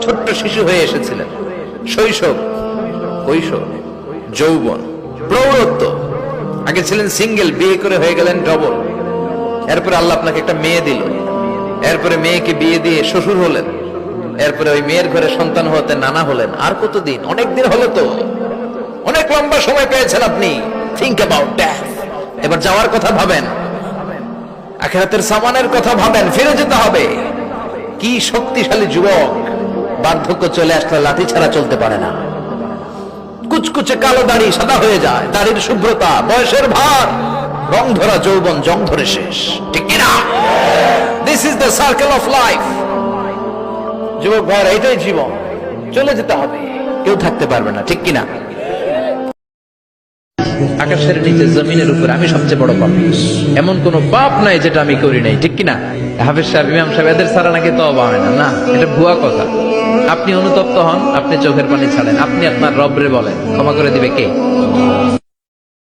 ছোট্ট শিশু হয়ে এসেছিলেন। শৈশব, কৈশোর, যৌবন, প্রৌঢ়ত্ব। আগে ছিলেন সিঙ্গেল, বিয়ে করে হয়ে গেলেন ডবল এরপরে আল্লাহ আপনাকে একটা মেয়ে দিল। এরপরে মেয়েকে বিয়ে দিয়ে শ্বশুর হলেন। এরপরে ওই মেয়ের ঘরে সন্তান হতে নানা হলেন। আর কতদিন? অনেক দিন হলো তো। অনেক লম্বা সময় পেয়েছেন আপনি। থিঙ্ক অ্যাবাউট দ্যাট এবার যাওয়ার কথা ভাবেন। আখেরাতের সামানের কথা ভাবেন। ফিরে যেতে হবে। কি শক্তিশালী যুবক। বার্ধক্য চলে আসলে লাঠি ছাড়া চলতে পারে না। কুচকুচে কালো দাড়ি সাদা হয়ে যায়, দাড়ির শুভ্রতা, বয়সের ভার, রং ধরা যৌবন, জং ধরে শেষ। ঠিক কিনা? This is the circle of life যুবক ভাইয়ের এটাই জীবন। চলে যেতে হবে। কেউ থাকতে পারবে না, ঠিক কিনা? আকাশের নিচে জমিনের উপর আমি সবচেয়ে বড় পাপি। এমন কোন পাপ নাই যেটা আমি করি নাই, ঠিক কিনা? হাফেজ সাহেব, ইমাম সাহেব, এদের সারা নাকি তো হয় না না? এটা ভুয়া কথা। আপনি অনুতপ্ত হন, আপনি চোখের পানি ছাড়েন। আপনি আপনার রবরে বলেন, ক্ষমা করে দিবে কে?